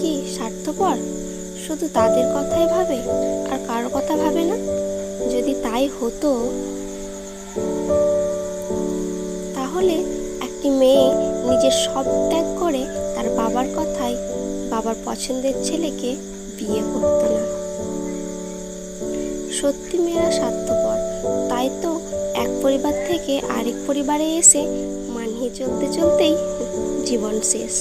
কি স্বার্থপর? শুধু তাদের কথাই ভাবে আর কারও কথা ভাবে না? যদি তাই হতো তাহলে একটি মেয়ে নিজের সব ত্যাগ করে তার বাবার কথায় বাবার পছন্দের ছেলেকে বিয়ে করতো না। সত্যি মেয়েরা স্বার্থপর। তাই তো এক পরিবার থেকে আরেক পরিবারে এসে মানিয়ে চলতে চলতেই জীবন শেষ।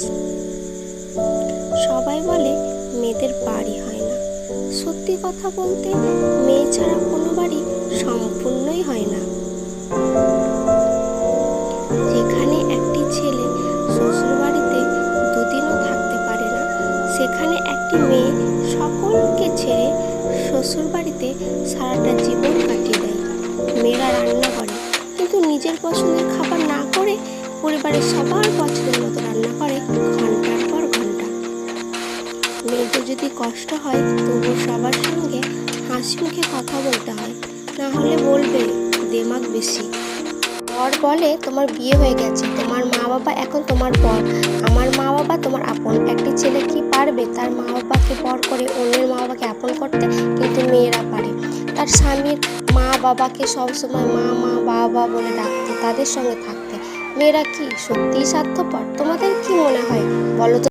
সবাই বলে, মেয়েদের বাড়ি হয় না। সত্যি কথা বলতে, মেয়ে ছাড়া কোনো বাড়ি সম্পূর্ণই হয় না। যেখানে একটি ছেলে শ্বশুর বাড়িতে দুদিনও থাকতে পারে না, সেখানে একটি মেয়ে সকলকে ছেড়ে শ্বশুর বাড়িতে সারাটা জীবন কাটিয়ে দেয়। মেয়েরা রান্না করে, কিন্তু নিজের পছন্দের খাবার না করে পরিবারের সবার পছন্দের মেয়েদের যদি কষ্ট হয়, তবু সবার সঙ্গে হাসি মুখে কথা বলতে হয়। না হলে বলবে, দেমাগ বেশি। বর বলে, তোমার বিয়ে হয়ে গেছে। তোমার মা বাবা এখন তোমার বর আমার মা বাবা তোমার আপন। একটি ছেলে কি পারবে? তার মা বাবাকে বর করে অন্যের মা বাবাকে আপন করতে কিন্তু মেয়েরা পারে। তার স্বামীর মা বাবাকে সবসময় মা মা, বাবা বলে ডাকতে, তাদের সঙ্গে থাকতে। মেয়েরা কি সত্যিই স্বার্থপর? তোমাদের কি মনে হয়? বলো তো